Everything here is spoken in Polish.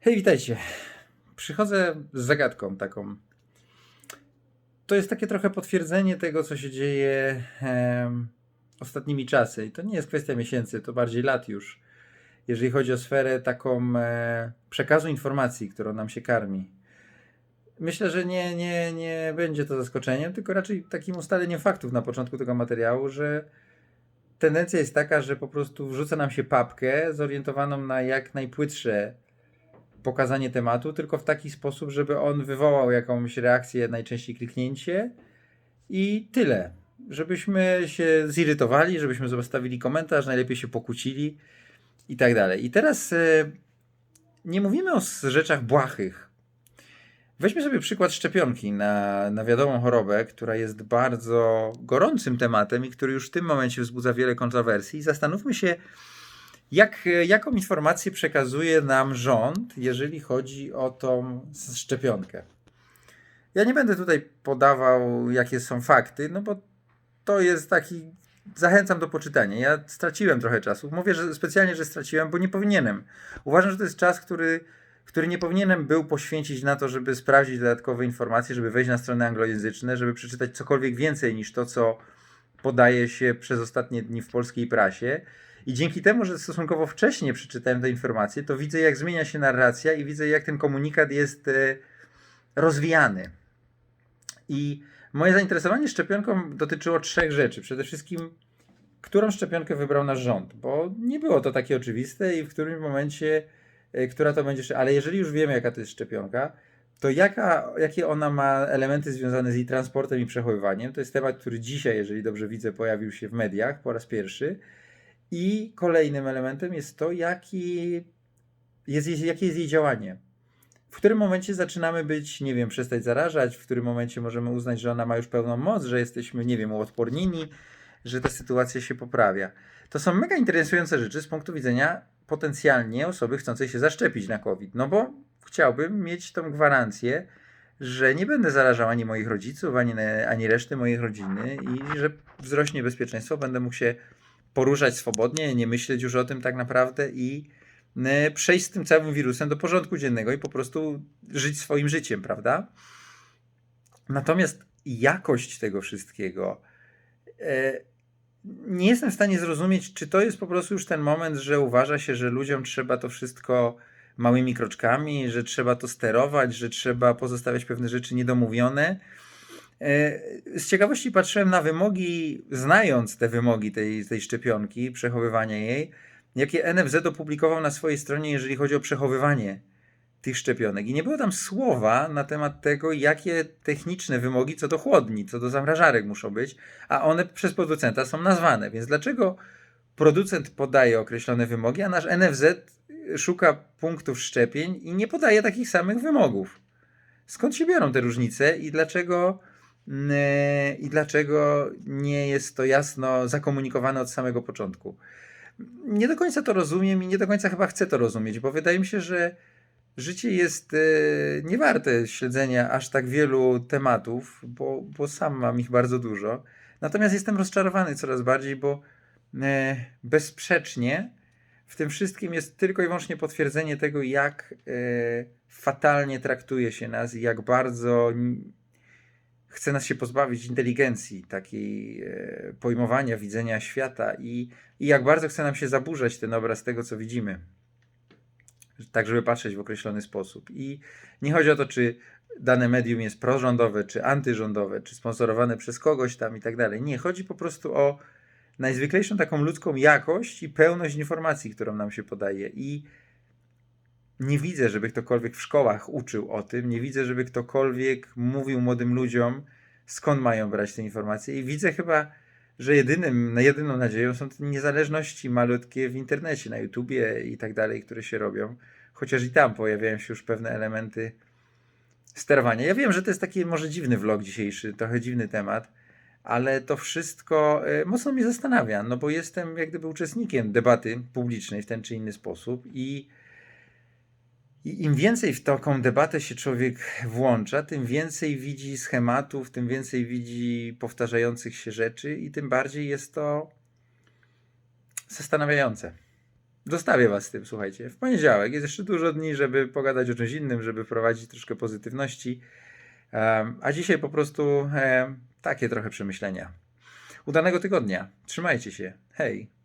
Hej, witajcie. Przychodzę z zagadką taką. To jest takie trochę potwierdzenie tego, co się dzieje em, ostatnimi czasy. I to nie jest kwestia miesięcy, to bardziej lat już. Jeżeli chodzi o sferę taką e, przekazu informacji, którą nam się karmi. Myślę, że nie, nie, nie będzie to zaskoczeniem, tylko raczej takim ustaleniem faktów na początku tego materiału, że tendencja jest taka, że po prostu wrzuca nam się papkę zorientowaną na jak najpłytsze pokazanie tematu, tylko w taki sposób, żeby on wywołał jakąś reakcję, najczęściej kliknięcie i tyle. Żebyśmy się zirytowali, żebyśmy zostawili komentarz, najlepiej się pokłócili i tak dalej. I teraz e, nie mówimy o rzeczach błahych. Weźmy sobie przykład szczepionki na, na wiadomą chorobę, która jest bardzo gorącym tematem i który już w tym momencie wzbudza wiele kontrowersji. I zastanówmy się, jak, jaką informację przekazuje nam rząd, jeżeli chodzi o tą szczepionkę? Ja nie będę tutaj podawał, jakie są fakty, no bo to jest taki. Zachęcam do poczytania. Ja straciłem trochę czasu. Mówię że specjalnie, że straciłem, bo nie powinienem. Uważam, że to jest czas, który, który nie powinienem był poświęcić na to, żeby sprawdzić dodatkowe informacje, żeby wejść na strony anglojęzyczne, żeby przeczytać cokolwiek więcej niż to, co podaje się przez ostatnie dni w polskiej prasie. I dzięki temu, że stosunkowo wcześnie przeczytałem te informacje, to widzę, jak zmienia się narracja i widzę, jak ten komunikat jest e, rozwijany. I moje zainteresowanie szczepionką dotyczyło trzech rzeczy. Przede wszystkim, którą szczepionkę wybrał nasz rząd, bo nie było to takie oczywiste i w którym momencie, e, która to będzie. Ale jeżeli już wiemy, jaka to jest szczepionka, to jaka, jakie ona ma elementy związane z jej transportem i przechowywaniem? To jest temat, który dzisiaj, jeżeli dobrze widzę, pojawił się w mediach po raz pierwszy. I kolejnym elementem jest to, jaki jest, jakie jest jej działanie. W którym momencie zaczynamy być, nie wiem, przestać zarażać, w którym momencie możemy uznać, że ona ma już pełną moc, że jesteśmy, nie wiem, uodpornieni, że ta sytuacja się poprawia. To są mega interesujące rzeczy z punktu widzenia potencjalnie osoby chcącej się zaszczepić na COVID. No bo chciałbym mieć tą gwarancję, że nie będę zarażał ani moich rodziców, ani, ani reszty mojej rodziny i że wzrośnie bezpieczeństwo, będę mógł się poruszać swobodnie, nie myśleć już o tym tak naprawdę i e, przejść z tym całym wirusem do porządku dziennego i po prostu żyć swoim życiem, prawda? Natomiast jakość tego wszystkiego e, nie jestem w stanie zrozumieć, czy to jest po prostu już ten moment, że uważa się, że ludziom trzeba to wszystko małymi kroczkami, że trzeba to sterować, że trzeba pozostawiać pewne rzeczy niedomówione. E, Z ciekawości patrzyłem na wymogi, znając te wymogi tej, tej szczepionki, przechowywania jej, jakie NFZ opublikował na swojej stronie, jeżeli chodzi o przechowywanie tych szczepionek. I nie było tam słowa na temat tego, jakie techniczne wymogi co do chłodni, co do zamrażarek muszą być, a one przez producenta są nazwane. Więc dlaczego producent podaje określone wymogi, a nasz NFZ szuka punktów szczepień i nie podaje takich samych wymogów? Skąd się biorą te różnice i dlaczego, i dlaczego nie jest to jasno zakomunikowane od samego początku? Nie do końca to rozumiem i nie do końca chyba chcę to rozumieć, bo wydaje mi się, że życie jest e, niewarte śledzenia aż tak wielu tematów, bo, bo sam mam ich bardzo dużo. Natomiast jestem rozczarowany coraz bardziej, bo e, bezsprzecznie w tym wszystkim jest tylko i wyłącznie potwierdzenie tego, jak e, fatalnie traktuje się nas i jak bardzo chce nas się pozbawić inteligencji, takiej e, pojmowania, widzenia świata i, i jak bardzo chce nam się zaburzać ten obraz tego, co widzimy tak żeby patrzeć w określony sposób. I nie chodzi o to, czy dane medium jest prorządowe, czy antyrządowe, czy sponsorowane przez kogoś tam i tak dalej. Nie, chodzi po prostu o najzwyklejszą taką ludzką jakość i pełność informacji, którą nam się podaje. I nie widzę, żeby ktokolwiek w szkołach uczył o tym, nie widzę, żeby ktokolwiek mówił młodym ludziom, skąd mają brać te informacje. I widzę chyba, że jedynym, jedyną nadzieją są te niezależności malutkie w internecie, na YouTubie i tak dalej, które się robią. Chociaż i tam pojawiają się już pewne elementy sterowania. Ja wiem, że to jest taki może dziwny vlog dzisiejszy, trochę dziwny temat, ale to wszystko e, mocno mnie zastanawia, no bo jestem jak gdyby uczestnikiem debaty publicznej w ten czy inny sposób i i im więcej w taką debatę się człowiek włącza, tym więcej widzi schematów, tym więcej widzi powtarzających się rzeczy i tym bardziej jest to zastanawiające. Zostawię Was z tym, słuchajcie. W poniedziałek jest jeszcze dużo dni, żeby pogadać o czymś innym, żeby wprowadzić troszkę pozytywności. A dzisiaj po prostu takie trochę przemyślenia. Udanego tygodnia. Trzymajcie się. Hej.